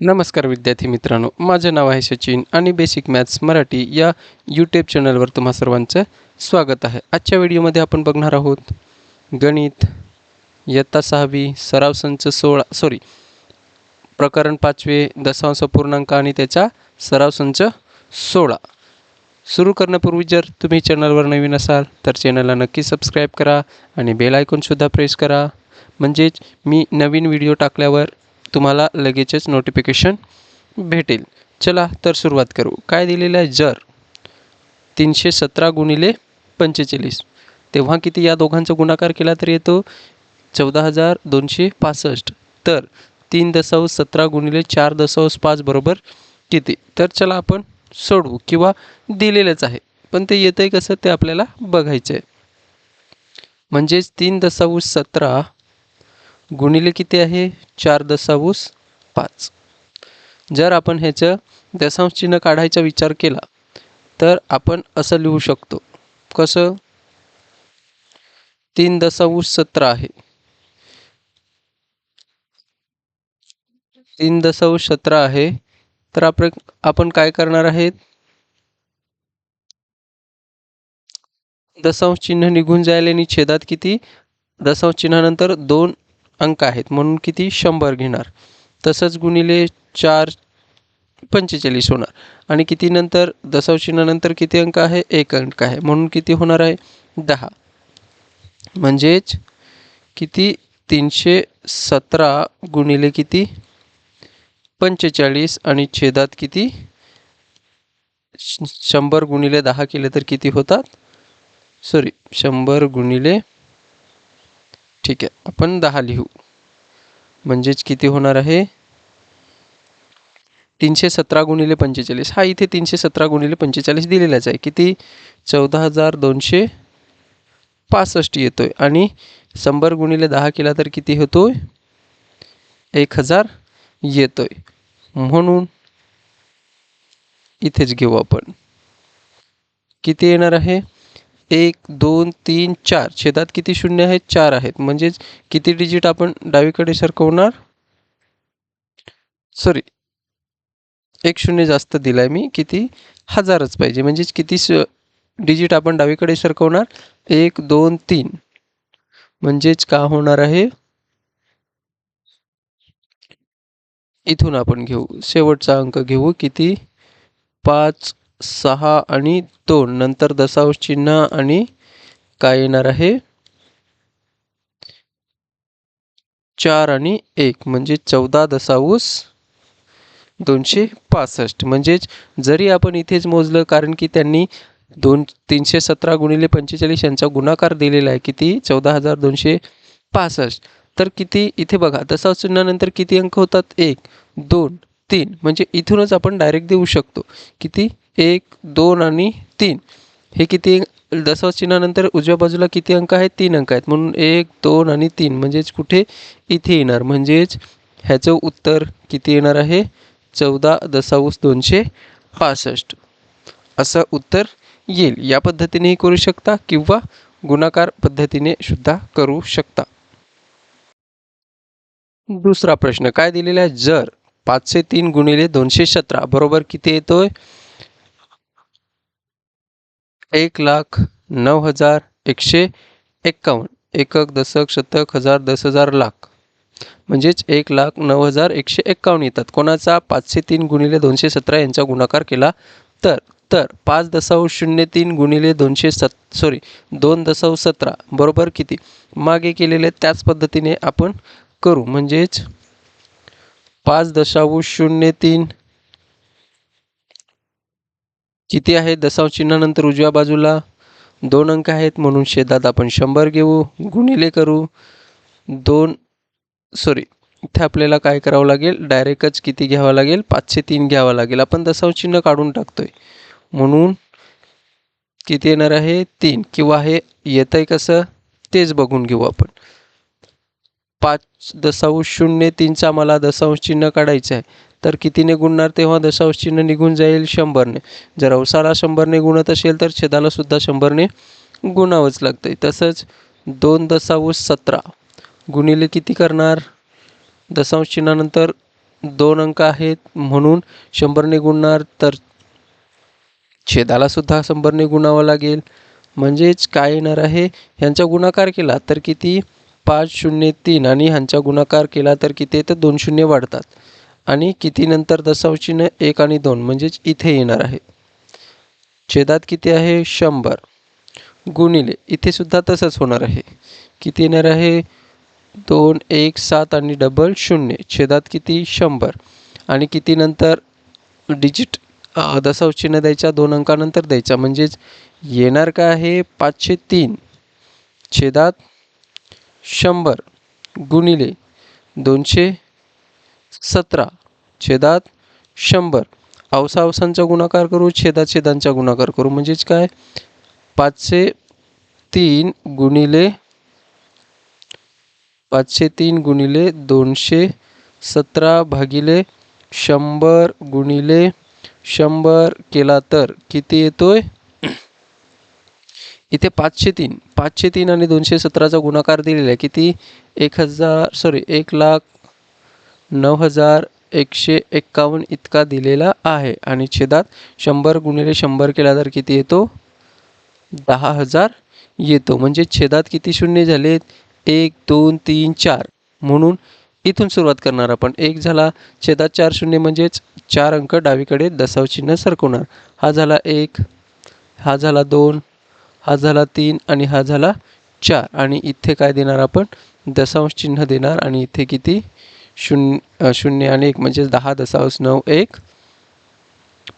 नमस्कार विद्यार्थी मित्रांनो माझं नाव आहे सचिन आणि बेसिक मॅथ्स मराठी या यूट्यूब चॅनलवर तुम्हा सर्वांचं स्वागत आहे. आजच्या व्हिडिओमध्ये आपण बघणार आहोत गणित इयत्ता सहावी सराव संच सोळा सॉरी प्रकरण पाचवे दशांश पूर्णांक आणि त्याचा सराव संच सोळा. सुरू करण्यापूर्वी जर तुम्ही चॅनलवर नवीन असाल तर चॅनलला नक्की सबस्क्राईब करा आणि बेल आयकॉनसुद्धा प्रेस करा. म्हणजेच मी नवीन व्हिडिओ टाकल्यावर तुम्हाला लगेचच नोटिफिकेशन भेटेल. चला तर सुरुवात करू. काय दिलेलं आहे? जर. तीनशे सतरा गुणिले पंचेचाळीस. तेव्हा किती या दोघांचा गुणाकार केला तर येतो? चौदा हजार दोनशे पासष्ट. तर तीन दशांश सतरा गुणिले चार दशांश पाच बरोबर किती? तर चला आपण सोडवू किंवा दिलेलंच आहे. पण ते येतं आहे कसं? ते आपल्याला बघायचं आहे म्हणजेच तीन दशांश सतरा गुणिले किती आहे? चार दशांश पाच. जर आपण ह्याचं दशांश चिन्ह काढायचा विचार केला तर आपण असं लिहू शकतो. कसं? तीन दशांश सतरा आहे. तीन दशांश सतरा आहे. तर आपण आपण काय करणार आहेत? दशांश चिन्ह निघून जाईल आणि छेदात किती? दशांश चिन्हानंतर दोन अंक आहेत. म्हणून किती? शंभर घेणार. तसंच गुणिले चार पंचेचाळीस होणार. आणि किती नंतर? दशांश किती अंक आहे? एक अंक आहे. म्हणून किती होणार आहे? दहा. म्हणजेच किती? तीनशे सतरा गुणिले किती? पंचेचाळीस आणि छेदात किती? श- शंभर गुणिले दहा केले तर किती होतात? सॉरी शंभर गुणिले ठीक आहे. आपण दहा लिहू. म्हणजेच किती होणार आहे? तीनशे सतरा गुणिले पंचेचाळीस. हा इथे तीनशे सतरा गुणिले पंचेचाळीस दिलेलाच आहे. किती? चौदा हजार दोनशे पासष्ट येतो आहे आणि शंभर गुणिले दहा केला तर किती होतोय? एक हजार येतो आहे म्हणून इथेच घेऊ आपण. किती येणार आहे? एक दोन तीन चार. छेदात किती शून्य आहेत? चार आहेत. म्हणजेच किती डिजिट आपण डावीकडे सरकवणार? सॉरी एक शून्य जास्त दिलाय मी. किती? हजारच पाहिजे. म्हणजेच किती स डिजिट आपण डावीकडे सरकवणार? एक दोन तीन. म्हणजेच का होणार आहे? इथून आपण घेऊ. शेवटचा अंक घेऊ. किती? पाच सहा आणि दोन. नंतर दशांश चिन्ह आणि काय येणार आहे? चार आणि एक. म्हणजे चौदा दशांश दोनशे पासष्ट. म्हणजेच जरी आपण इथेच मोजलं कारण की त्यांनी दोन तीनशे सतरा गुणिले पंचेचाळीस यांचा गुणाकार दिलेला आहे किती? चौदा हजार दोनशे पासष्ट. तर किती? इथे बघा. दशांश चिन्हानंतर किती अंक होतात? एक दोन तीन. म्हणजे इथूनच आपण डायरेक्ट देऊ शकतो. किती? एक दोन आणि तीन. हे किती? दशांश चिन्हानंतर उजव्या बाजूला किती अंक आहेत? तीन अंक आहेत. म्हणून एक दोन आणि तीन. म्हणजेच कुठे? इथे येणार. म्हणजेच ह्याचं उत्तर किती येणार आहे? चौदा दशांश दोनशे पासष्ट. असं उत्तर येईल. या पद्धतीनेही करू शकता किंवा गुणाकार पद्धतीने सुद्धा करू शकता. दुसरा प्रश्न. काय दिलेला आहे? जर. पाचशे तीन गुणिले दोनशे सतरा. बरोबर किती येतोय? एक लाख नऊ हजार एकशे एक्कावन्न. एकक दशक शतक हजार दस हजार लाख. म्हणजेच एक लाख नऊ हजार एकशे एक्कावन्न येतात. कोणाचा? पाचशे तीन गुणिले दोनशे सतरा यांचा गुणाकार केला तर तर पाच दशांश शून्य तीन गुणिले दोनशे सत सॉरी दोन दशांश सतरा. बरोबर किती? मागे केलेले त्याच पद्धतीने आपण करू. म्हणजेच पाच दशांश शून्य तीन. किती आहे? दशांश चिन्हानंतर उजव्या बाजूला दोन अंक आहेत म्हणून शेतात आपण शंभर घेऊ गुणिले करू. दोन सॉरी इथे आपल्याला काय करावं लागेल? डायरेक्टच किती घ्यावं लागेल? पाचशे तीन घ्यावं लागेल. आपण दशांश चिन्ह काढून टाकतोय. म्हणून किती येणार आहे? तीन. किंवा हे येतं आहे कसं? तेच बघून घेऊ आपण. पाच दशांश शून्य तीनचा मला दशांश चिन्ह काढायचं आहे. तर कितीने गुणणार तेव्हा दशांश चिन्ह निघून जाईल शंभरने. जर अवसाला शंभरने गुणत असेल तर छेदालासुद्धा शंभरने गुणावंच लागतं आहे तसंच दोन दशांश सतरा गुणिले किती करणार? दशांश चिन्हानंतर दोन अंक आहेत म्हणून शंभरने गुणणार तर छेदालासुद्धा शंभरने गुणावं लागेल. म्हणजेच काय येणार आहे? ह्यांचा गुणाकार केला तर किती? पाच शून्य तीन आणि ह्यांचा गुणाकार केला तर किती तर दोन शून्य वाढतात. आणि किती नंतर दशांश एक आणि दोन म्हणजेच इथे येणार आहे. छेदात किती आहे? शंभर. गुणिले इथे सुद्धा तसंच होणार आहे. किती येणार आहे? दोन एक सात आणि डबल शून्य. छेदात किती? शंभर. आणि किती नंतर डिजिट दशांश द्यायचा दोन अंकानंतर द्यायचा म्हणजेच येणार काय आहे? पाचशे तीन. छेदात शंभर गुणिले दोनशे सतरा छेदात शंभर. अवसा अवसांचा गुणाकार करू छेदात छेदांचा गुणाकार करू. म्हणजेच काय? पाचशे तीन गुणिले पाचशे तीन गुणिले दोनशे सतरा भागिले शंभर गुणिले शंभर केला तर किती येतोय? इथे पाचशे तीन पाचशे तीन आणि दोनशे सतराचा गुणाकार दिलेला आहे. किती? एक हजार सॉरी एक लाख नऊ हजार एकशे एक्कावन्न इतका दिलेला आहे. आणि छेदात शंभर गुणिले शंभर केला तर किती येतो? दहा हजार येतो. म्हणजे छेदात किती शून्य झालेत? एक दोन तीन चार. म्हणून इथून सुरुवात करणार आपण. एक झाला छेदात चार शून्य म्हणजेच चार अंक डावीकडे दसाव चिन्ह सरकवणार. हा झाला एक हा झाला दोन हा झाला तीन आणि हा झाला चार. आणि इथे काय देणार आपण? दशांश चिन्ह देणार. आणि इथे किती? शून्य शून्य आणि एक. म्हणजे दहा दशांश नऊ एक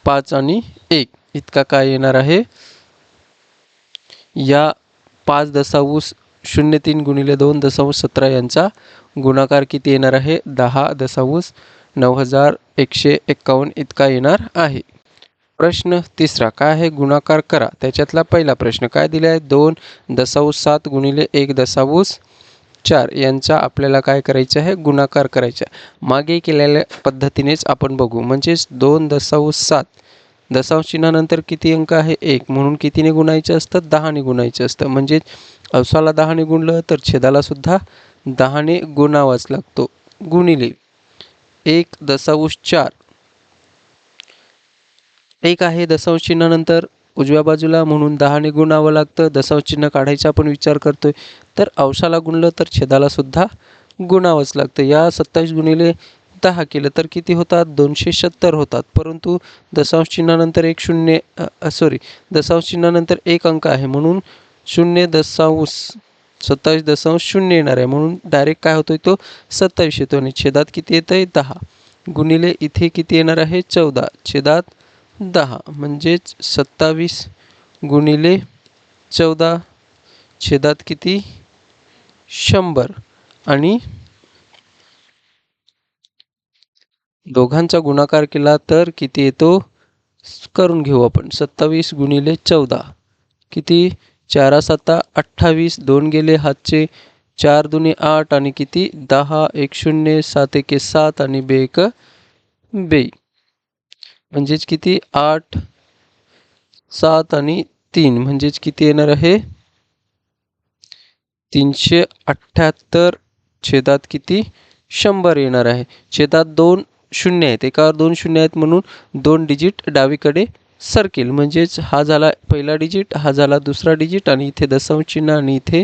पाच आणि एक. इतका काय येणार आहे? या पाच दशांश शून्य तीन गुणिले दोन दशांश सतरा यांचा गुणाकार किती येणार आहे? दहा दशांश नऊ हजार एकशे एक्कावन्न इतका येणार आहे. प्रश्न तिसरा काय आहे गुणाकार करा? त्याच्यातला पहिला प्रश्न काय दिला आहे? दोन दशांश सात गुणिले एक दशांश चार. यांचा आपल्याला काय करायचं आहे? गुणाकार करायचा मागे केलेल्या पद्धतीनेच आपण बघू. म्हणजेच दोन दशांश सात. दशांश चिन्हानंतर किती अंक आहे? एक. म्हणून कितीने गुणायचं असतं? दहाने गुणायचं असतं. म्हणजेच अवसाला दहाने गुणलं तर छेदालासुद्धा दहाने गुणावाच लागतो. गुणिले एक दशांश चार. एक आहे दशांश चिन्हानंतर उजव्या बाजूला म्हणून दहाने गुणावं लागतं. दशांश चिन्ह काढायचा आपण विचार करतोय. तर अंशाला गुणलं तर छेदाला सुद्धा गुणावंच लागतं. या सत्तावीस गुणिले दहा केलं तर किती होतात? दोनशे सत्तर होतात. परंतु दशांश चिन्हानंतर एक शून्य सॉरी दशांश चिन्हानंतर एक अंक आहे म्हणून शून्य दशांश सत्तावीस दशांश शून्य येणार आहे. म्हणून डायरेक्ट काय होतोय तो? सत्तावीस येतो आणि छेदात किती येतं आहे दहा. गुणिले इथे किती येणार आहे? चौदा. छेदात दहा म्हणजेच सत्तावीस गुणिले चौदा छेदात किती? शंभर. आणि दोघांचा गुणाकार केला तर किती येतो? करून घेऊ आपण. सत्तावीस गुणिले चौदा. किती? चारा सत्ता अठ्ठावीस. दोन गेले हातचे. चार दुनी आठ आणि किती? दहा. एक शून्य सात एके सात आणि बे एक बे. म्हणजेच किती? आठ सात आणि तीन. म्हणजेच किती येणार आहे? तीनशे अठ्ठ्याहत्तर छेदात किती? शंभर येणार आहे. छेदात दोन शून्य आहेत. एकावर दोन शून्य आहेत म्हणून दोन डिजिट डावीकडे सरकेल. म्हणजेच हा झाला पहिला डिजिट हा झाला दुसरा डिजिट आणि इथे दशांश चिन्ह आणि इथे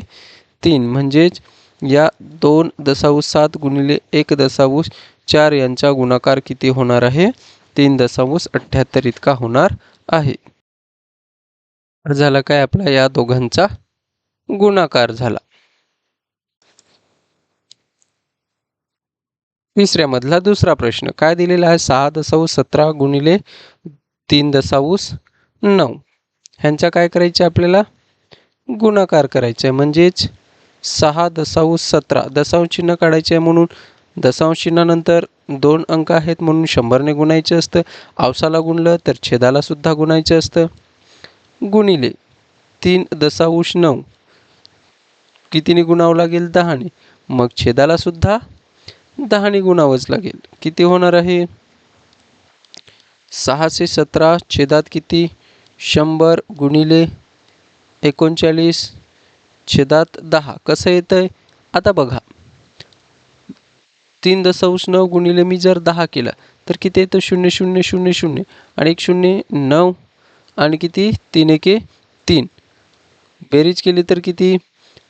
तीन. म्हणजेच या दोन दशांश सात गुणिले एक दशांश चार यांचा गुणाकार किती होणार आहे? तीन दशांश अठ्ठ्याहत्तर इतका होणार आहे. झाला काय आपला या दोघांचा गुणाकार झाला. तिसऱ्या मधला दुसरा प्रश्न काय दिलेला आहे? सहा दशांश सतरा गुणिले तीन दशांश नऊ. ह्यांचा काय करायचे आपल्याला? गुणाकार करायचा आहे म्हणजेच सहा दशांश सतरा. दशांश चिन्ह काढायचे आहे म्हणून दशांश चिन्हानंतर दोन अंक आहेत म्हणून शंभरने गुणायचं असतं. अवसाला गुणलं तर छेदाला सुद्धा गुणायचं असतं. गुणिले तीन दशांश नऊ. कितीने गुणावं लागेल? दहाने. मग छेदाला सुद्धा दहाने गुणावंच लागेल. किती होणार आहे? सहाशे सतरा छेदात किती? शंभर गुणिले एकोणचाळीस छेदात दहा. कसं येतं आहे आता बघा. तीन दशांश नऊ गुणिले मी जर दहा केला तर किती येतं? शून्य शून्य शून्य शून्य. आणि एक शून्य नऊ. आणि किती? तीन एके तीन. बेरीज केली तर किती?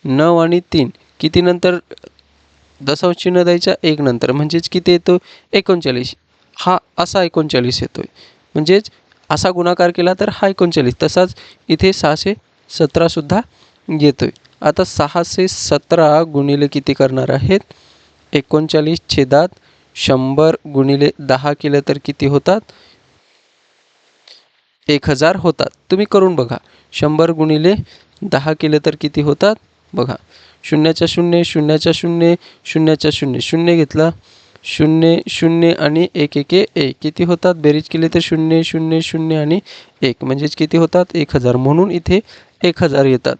नऊ आणि तीन. किती नंतर? दशांश चिन्ह द्यायचा एक नंतर. म्हणजेच किती येतो? एकोणचाळीस. हा असा एकोणचाळीस येतो आहे म्हणजेच असा गुणाकार केला तर हा एकोणचाळीस. तसाच इथे सहाशे सतरासुद्धा येतो आहे आता सहाशे सतरा गुणिले किती करणार आहेत? एकोणचाळीस छेदात शंभर गुणिले दहा केलं तर किती होतात? एक हजार होतात. तुम्ही करून बघा. शंभर गुणिले दहा केलं तर किती होतात? बघा. शून्याच्या शून्य शून्याच्या शून्य शून्याच्या शून्य. शून्य घेतला. शून्य शून्य आणि एक एक एक किती होतात? बेरीज केली तर शून्य शून्य शून्य आणि एक. म्हणजेच किती होतात? एक हजार. म्हणून इथे एक हजार येतात.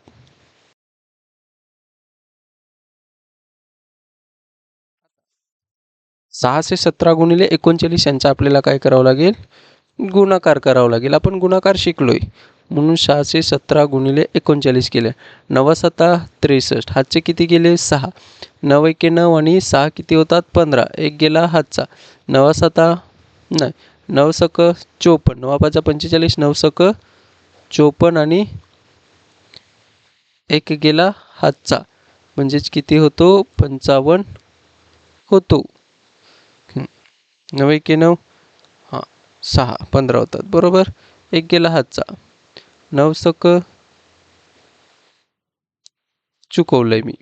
सहाशे सतरा गुणिले एकोणचाळीस यांचा आपल्याला काय करावं लागेल? गुणाकार करावा लागेल. आपण गुणाकार शिकलोय. म्हणून सहाशे सतरा गुणिले एकोणचाळीस केले. नवासता त्रेसष्ट. हातचे किती गेले? सहा. नऊ एके नऊ आणि सहा किती होतात? पंधरा. एक गेला हातचा. नवासता नाही. नऊ सक चोपन्न. नवा पाचा पंचेचाळीस नऊ सक चोपन्न आणि एक गेला हातचा. म्हणजेच किती होतो? पंचावन्न होतो. नऊ एके नऊ. हां सहा पंधरा होतात. बरोबर? एक गेला हातचा. नऊ सक. चुकवलंय मी.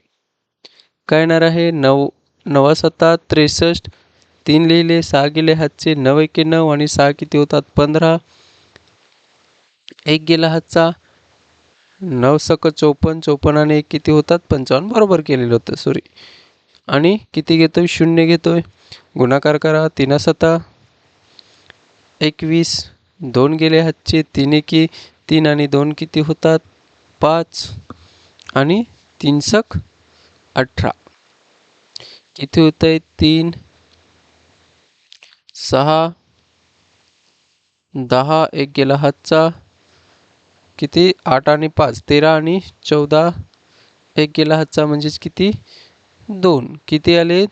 काय येणार आहे? नऊ नवा सत्ता त्रेसष्ट. तीन लिहिले सहा गेले हातचे. नऊ एके नऊ आणि सहा किती होतात? पंधरा. एक गेला हातचा. नऊ सक चौपन्न चौपन्न आणि एक किती होतात? पंचावन्न. बरोबर केलेलं होतं. सॉरी आणि किती घेतो आहे शून्य घेतो आहे गुणाकार करा. तीन सता एकवीस. दोन गेले हातचे. तीन एकी. तीन आणि दोन किती होतात? पाच. आणि तीन सक अठरा. किती होत आहे तीन. सहा. दहा. एक गेला हातचा. किती? आठ आणि पाच. तेरा आणि चौदा. एक गेला हातचा म्हणजेच किती? दोन. किती आले?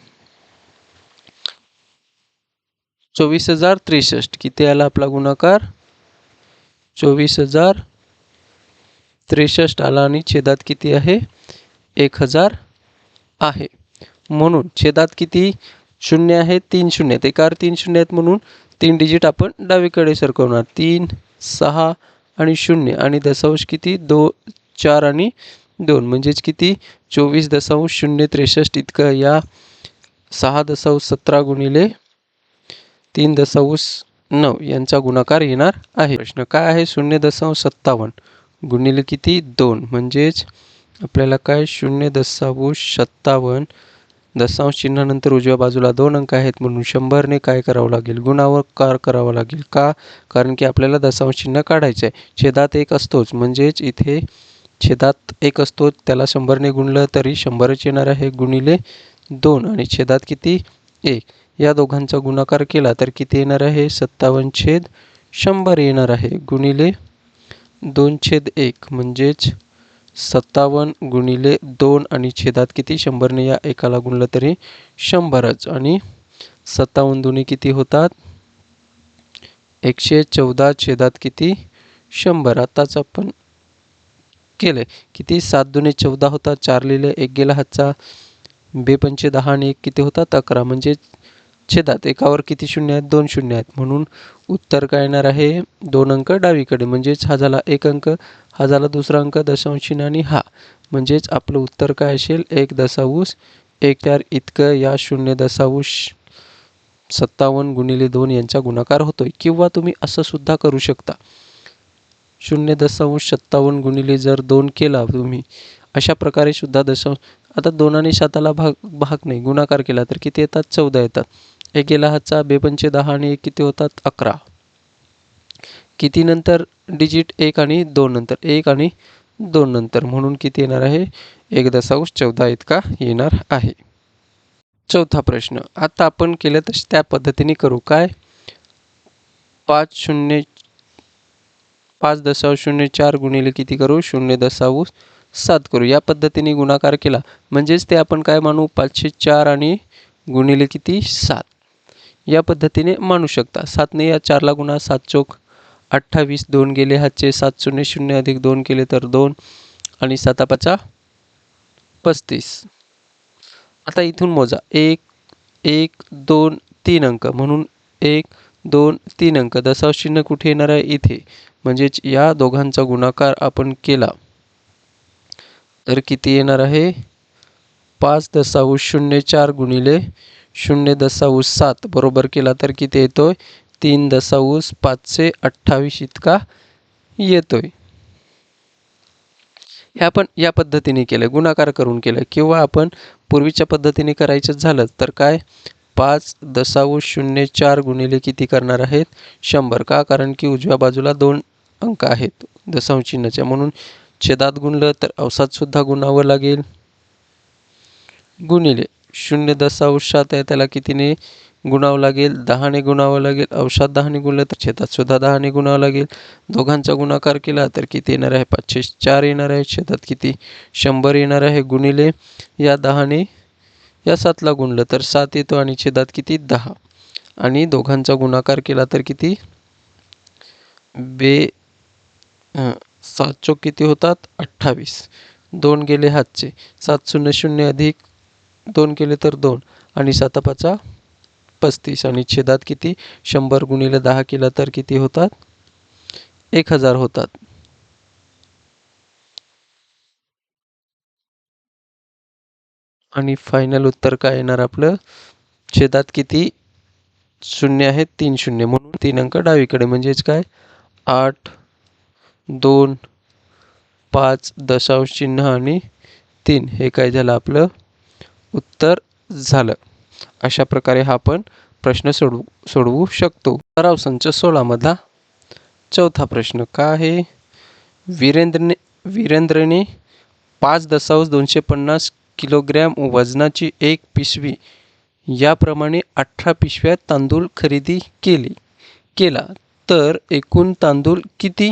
चोवीस हजार त्रेसष्ट. किती आला आपला गुणाकार? चोवीस हजार त्रेसष्ट आला आणि छेदात किती आहे? एक हजार आहे. म्हणून छेदात किती? शून्य आहे तीन शून्य. आहेत एकावर तीन शून्य आहेत म्हणून तीन डिजिट आपण डावीकडे सरकवणार. तीन सहा आणि शून्य. आणि दशांश किती? दो चार आणि दोन. म्हणजेच किती? चोवीस दशांश शून्य त्रेसष्ट इतकं या सहा दशांश सतरा गुणिले तीन दशांश नऊ यांचा गुणाकार येणार आहे. प्रश्न काय आहे? शून्य दशांश सत्तावन्न गुणिले किती? दोन. म्हणजेच आपल्याला काय? शून्य दशांश सत्तावन्न दशांश चिन्हानंतर उजव्या बाजूला दोन अंक आहेत म्हणून शंभरने काय करावं लागेल? गुणावर कार करावं लागेल का? कारण की आपल्याला दशांश चिन्ह काढायचं आहे छेदात एक असतोच. म्हणजेच इथे छेदात एक असतो त्याला शंभरने गुणलं तरी शंभरच येणार आहे. गुणिले दोन आणि छेदात किती? एक. या दोघांचा गुणाकार केला तर किती येणार आहे? सत्तावन्न छेद शंभर येणार आहे. गुणिले दोन छेद एक म्हणजेच सत्तावन्न गुणिले दोन आणि छेदात किती? शंभरने या एकाला गुणलं तरी शंभरच. आणि सत्तावन्न दोन्ही किती होतात? एकशे चौदा छेदात किती? शंभर. आताच आपण केले. किती? सात दुने चौदा होता चार लिहिले एक गेला हातचा. बेपंचे दहा आणि एक किती होतात अकरा. म्हणजे छेदात. एकावर किती शून्य आहेत? दोन शून्य आहेत. म्हणून उत्तर काय येणार आहे? दोन अंक डावीकडे. म्हणजेच हा झाला एक अंक हा झाला दुसरा अंक दशांश आणि हा. म्हणजेच आपलं उत्तर काय असेल? एक दशांश एक चार इतकं या शून्य दशांश सत्तावन्न गुणिले दोन यांचा गुणाकार होतोय. किंवा तुम्ही असं सुद्धा करू शकता. शून्य दशांश सत्तावन्न गुणिले जर दोन केला तुम्ही अशा प्रकारे सुद्धा दशांश आता दोन आणि साताला भाग भाग नाही गुणाकार केला तर किती येतात? चौदा येतात. एक गेला हातचा बेपंचे दहा आणि एक किती होतात? अकरा. किती नंतर डिजिट एक आणि दोन नंतर एक आणि दोन नंतर म्हणून किती येणार आहे? एक दशांश चौदा इतका येणार आहे. चौथा प्रश्न. आता आपण केलं तसे त्या पद्धतीने करू. काय? पाच शून्य पाच दशांश शून्य चार गुणिले किती करू? शून्य दशांश सात करू. या पद्धतीने गुणाकार केला. म्हणजेच ते आपण काय मानू? पाचशे चार आणि गुणिले किती? सात. या पद्धतीने मानू शकता. सातने या चारला गुणा सात चोक अठ्ठावीस. दोन गेले हातचे सात शून्य शून्य अधिक दोन केले तर दोन. आणि सातापाचा पस्तीस. आता इथून मोजा. एक एक दोन तीन अंक. म्हणून एक दोन तीन अंक. दशांश चिन्ह कुठे येणार आहे? इथे. म्हणजेच या दोघांचा गुणाकार आपण केला. तर किती येणार आहे? पाच दशांश शून्य चार गुणिले शून्य दशांश सात. बरोबर केला तर किती येतोय? तीन दशांश पाचशे अठ्ठावीस इतका येतोय. हे आपण या पद्धतीने केलं. गुणाकार करून केलं. किंवा आपण पूर्वीच्या पद्धतीने करायचं झालं तर काय? पाच दशांश शून्य चार गुणिले किती करणार आहेत? शंभर का? कारण की उजव्या बाजूला दोन अंक आहेत. दशांश चिन्हाच्या म्हणून छेदात गुणलं तर अवसादसुद्धा गुणावं लागेल. गुणिले. शून्य दशांश सात आहे त्याला कितीने गुणावं लागेल? दहाने गुणावं लागेल. अवसाद दहाने गुणलं तर छेदात सुद्धा दहाने गुणावं लागेल. दोघांचा गुणाकार केला तर किती येणार आहे? पाचशे चार येणार आहे. छेदात किती? शंभर येणार आहे. गुणिले या दहाने या सातला गुणलं तर सात येतो आणि छेदात किती? दहा. आणि दोघांचा गुणाकार केला तर किती? बे सात चोक किती होतात? अठ्ठावीस. दोन गेले हातचे. सात शून्य शून्य अधिक दोन केले तर दोन. आणि सातापाचा पस्तीस. आणि छेदात किती? शंभर गुणिले दहा केला तर किती होतात? एक हजार होतात. आणि फायनल उत्तर काय येणार आपलं? छेदात किती? शून्य आहेत तीन शून्य. म्हणून तीन अंक डावीकडे. म्हणजेच काय? आठ दोन पाच दशांश चिन्ह आणि तीन. हे काय झालं आपलं? उत्तर झालं. अशा प्रकारे हा आपण प्रश्न सोडवू सोडवू शकतो. सराव संच सोळामधला चौथा प्रश्न का आहे? वीरेंद्रने वीरेंद्रने पाच दशांश दोनशे पन्नास किलोग्रॅम वजनाची एक पिशवी. याप्रमाणे अठरा पिशव्या तांदूळ खरेदी केली. केला. तर एकूण तांदूळ किती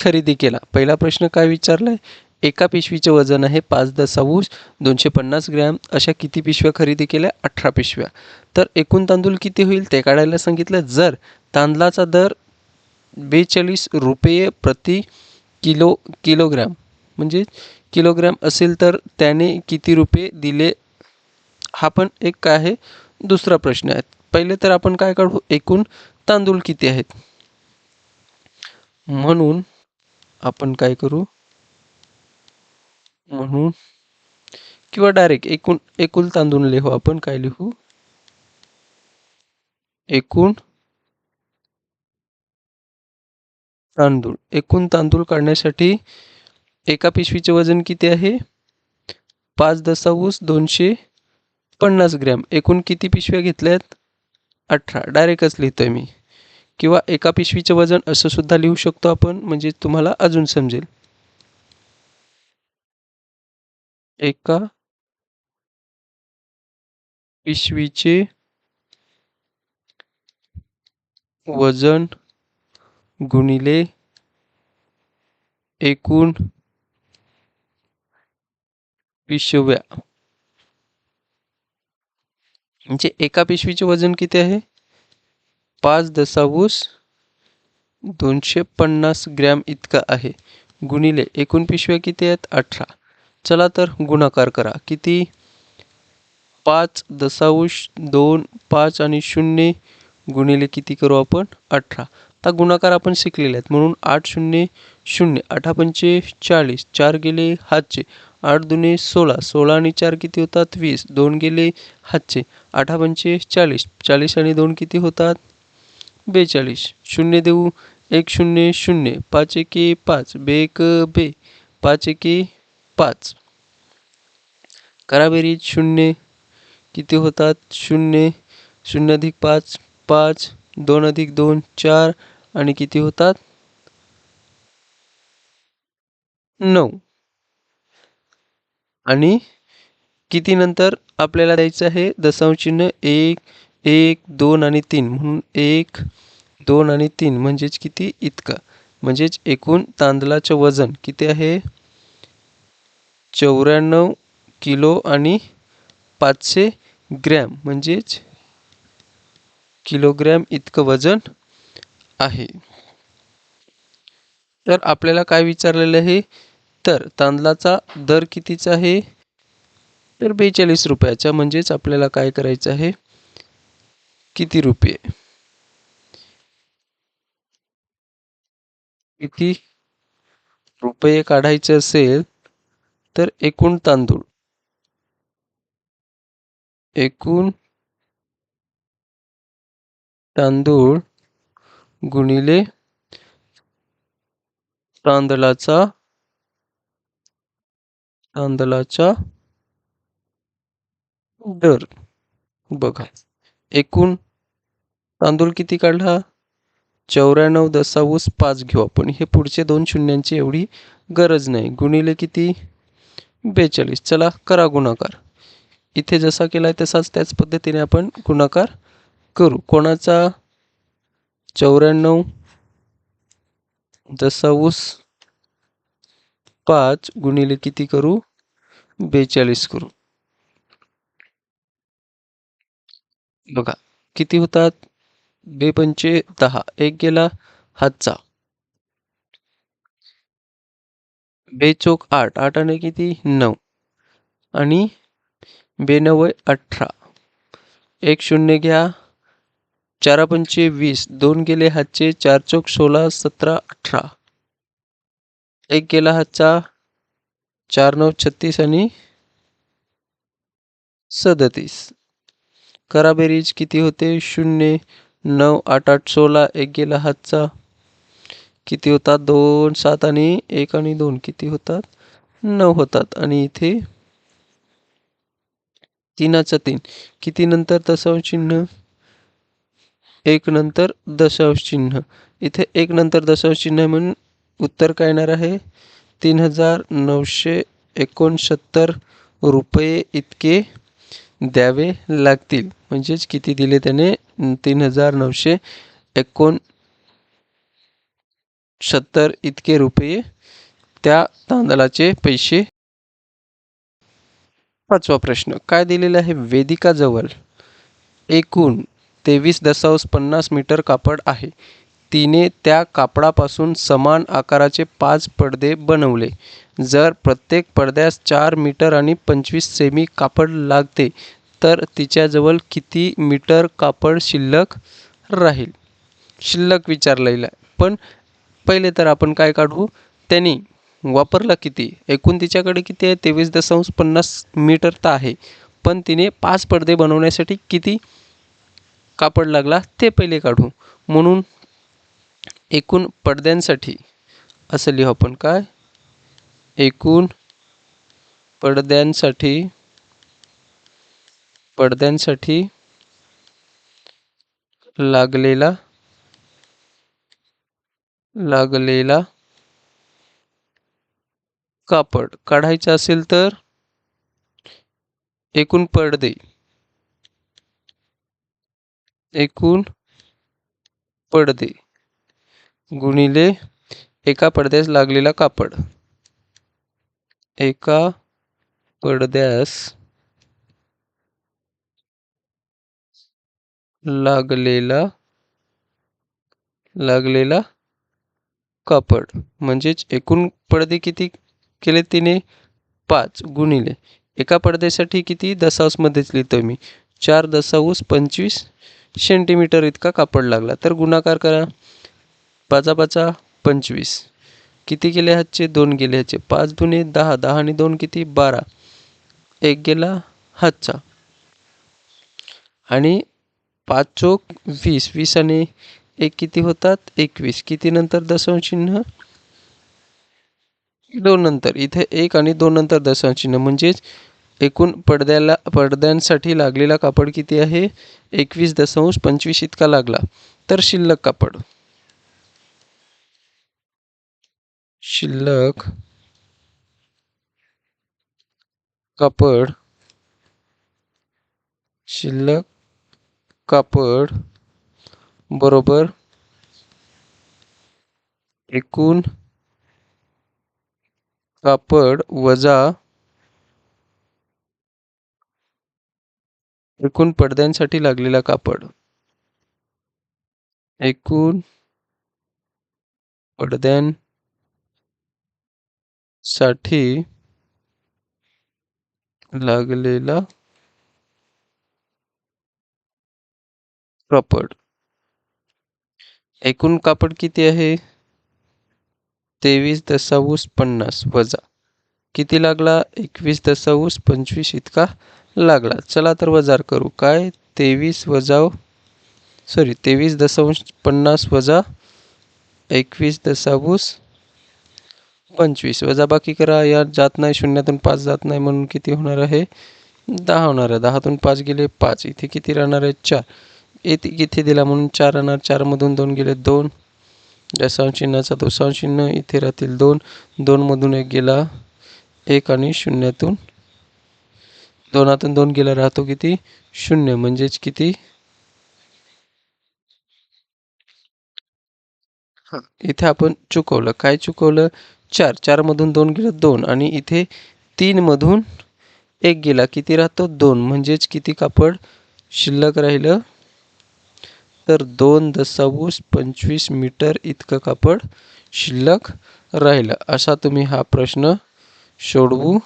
खरेदी केला? पहिला प्रश्न काय विचारला आहे एका पिशवीचे वजन आहे पाच दशांश दोनशे पन्नास ग्रॅम. अशा किती पिशव्या खरेदी केल्या? अठरा पिशव्या. तर एकूण तांदूळ किती होईल? ते काढायला सांगितलं जर तांदळाचा दर बेचाळीस रुपये प्रति किलो किलोग्रॅम. म्हणजे किलोग्रॅम असेल तर त्याने किती रुपये दिले? हा पण एक काय आहे. दुसरा प्रश्न आहे. पहिले तर आपण काय काढू? एकूण तांदूळ किती आहेत? म्हणून आपण काय करू? म्हणून किंवा डायरेक्ट एकूण एकूण तांदूळ लिहू. आपण काय लिहू? एकूण तांदूळ. एकूण तांदूळ काढण्यासाठी एका पिशवीचे वजन किती आहे? पाच दशांश दोनशे पन्नास ग्रॅम. एकूण किती पिशव्या घेतल्यात? अठरा. डायरेक्टच आहे मी. किंवा एका पिशवीचं वजन असं सुद्धा लिहू शकतो आपण म्हणजे तुम्हाला अजून समजेल. एका पिशवीचे वजन गुणिले एकूण पिशव्या. म्हणजे एका पिशवीचे वजन किती आहे? पाच दशांश दोनशे पन्नास ग्रॅम इतका आहे. गुणिले एकूण पिशव्या किती आहेत? अठरा. चला तर गुणाकार करा. किती? पाच दशांश दोन पाच आणि शून्य गुणिले किती करू आपण? अठरा. आता गुणाकार आपण शिकलेले आहेत. म्हणून आठ शून्य शून्य. आठा पंचे चाळीस चार गेले हातचे. आठ दुने सोळा. सोळा आणि चार किती होतात? वीस. दोन गेले हातचे. आठा पंचे चाळीस. चाळीस आणि दोन किती होतात? बेचाळीस. शून्य देऊ. एक शून्य शून्य. पाच एके पाच. बे एक बे. पाच एके पाच. करा बेरीज शून्य किती होतात? शून्य. शून्य अधिक पाच. पाच. दोन अधिक दोन. चार. आणि किती होतात? नऊ. आणि किती नंतर आपल्याला द्यायचं आहे? दशांश चिन्ह एक एक दोन आणि तीन. म्हणून एक दोन आणि तीन म्हणजेच किती? इतका. म्हणजेच एकूण तांदळाचं वजन किती आहे? चौऱ्याण्णव किलो आणि पाचशे ग्रॅम. म्हणजेच किलोग्रॅम इतकं वजन आहे. तर आपल्याला काय विचारलेलं आहे? तर तांदळाचा दर कितीचा आहे? तर बेचाळीस रुपयाचा. म्हणजेच आपल्याला काय करायचं आहे? किती रुपये? किती रुपये काढायचे असेल तर एकूण तांदूळ. एकूण तांदूळ गुणिले तांदळाचा तांदळाचा दर बघा. एकूण तांदूळ किती काढला? चौऱ्याण्णव दसाऊस पाच घेऊ आपण. हे पुढचे दोन शून्यांची एवढी गरज नाही. गुणिले किती? बेचाळीस. चला करा गुणाकार. इथे जसा केला आहे तसाच त्याच पद्धतीने आपण गुणाकार करू. कोणाचा? चौऱ्याण्णव दसाऊस पाच गुणिले किती करू? बेचाळीस करू बघा किती होतात? बेपंचे दहा. एक गेला हातचा. बे चोक आठ. आठ आणि किती? नऊ. आणि बेनव्वय अठरा. एक शून्य घ्या. चारा पंचे वीस. दोन गेले हातचे. चार चौक सोळा सतरा अठरा. एक गेला हातचा. चार नऊ छत्तीस आणि सदतीस. करा बेरीज किती होते? शून्य नऊ आठ आठ सोळा एक गेला हातचा. किती होतात? दोन सात आणि एक आणि दोन किती होतात? नऊ होतात. आणि इथे तीनाचा तीन. किती नंतर दशांश चिन्ह? एक नंतर दशांश चिन्ह. इथे एक नंतर दशांश चिन्ह म्हणून उत्तर काय येणार आहे? तीन हजार नऊशे एकोणसत्तर रुपये इतके द्यावे लागतील. म्हणजेच किती दिले त्याने? तीन हजार नऊशे एकोणसत्तर इतके रुपये त्या तांदळाचे पैसे. पाचवा प्रश्न काय दिलेला आहे वेदिकाजवळ? एकूण तेवीस दशांश पन्नास मीटर कापड आहे. तिने त्या कापडापासून समान आकाराचे पाच पडदे बनवले. जर प्रत्येक पडद्यास चार मीटर आणि पंचवीस सेमी कापड लागते तर तिच्याजवळ किती मीटर कापड शिल्लक राहील? शिल्लक विचारलेलं आहे पण पहिले तर आपण काय काढू? त्यांनी वापरला किती? एकूण तिच्याकडे किती आहे? तेवीस दशांश पन्नास मीटर तर आहे. पण तिने पाच पडदे बनवण्यासाठी किती कापड लागला ते पहिले काढू. म्हणून एकूण पडद्यांसाठी. असं लिहू आपण काय? एकूण पडद्यांसाठी पडद्यांसाठी लागलेला लागलेला कापड. काढायचं असेल तर एकूण पडदे. एकूण पडदे. गुणिले एका पडद्यास लागलेला कापड. एका पडद्यास लागलेला लागलेला कापड. म्हणजेच एकूण पडदे किती केले तिने? पाच गुणिले. एका पडद्यासाठी किती दशांशमध्येच लिहितो मी. चार दशांश पंचवीस सेंटीमीटर इतका कापड लागला. तर गुणाकार करा. पाचा पाचा पंचवीस. किती गेले हातचे दोन गेले ह्याचे. पाच दुने दहा दहा आणि दोन किती? बारा. एक गेला हातचा. आणि पाच चोक वीस. वीस आणि एक किती होतात? एकवीस. किती नंतर दशांश चिन्ह? दोन नंतर. इथे एक आणि दोन नंतर दशांश चिन्ह. म्हणजेच एकूण पडद्याला पडद्यांसाठी लागलेला कापड किती आहे? एकवीस दशांश पंचवीस इतका लागला. तर शिल्लक कापड. शिल्लक कापड शिल्लक कापड बरोबर एकूण कापड वजा एकूण पडद्यांसाठी लागलेला कापड. एकूण साठी लागलेला कापड. एकूण कापड किती आहे? तेवीस दशांश पन्नास वजा. किती लागला? एकवीस दशांश पंचवीस इतका लागला. चला तर वजार करू. काय? तेवीस वजा सॉरी तेवीस दशांश पन्नास वजा एकवीस दशांश पंचवीस. वजा बाकी करा. यात जात नाही शून्यातून पाच जात नाही म्हणून किती होणार आहे? दहा होणार आहे. दहातून पाच गेले पाच. इथे किती राहणार आहे? चार. इथे किती दिला म्हणून चार राहणार? चारमधून दोन गेले दोन. दशांश चिन्हाचा दशांश चिन्ह इथे राहतील दोन. दोनमधून एक गेला एक आणि शून्यातून दोनातून दोन गेला राहतो किती? शून्य. म्हणजेच किती? इथे आपण चुकवलं. काय चुकवलं? चार चारमधून दोन गेलं दोन. आणि इथे तीनमधून एक गेला. किती राहतो? दोन. म्हणजेच किती कापड शिल्लक राहिलं? तर दोन दसावूस पंचवीस मीटर इतकं कापड शिल्लक राहिलं. असा तुम्ही हा प्रश्न सोडवू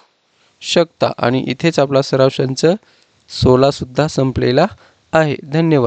शकता. आणि इथेच आपला सराव संच सोलासुद्धा संपलेला आहे. धन्यवाद.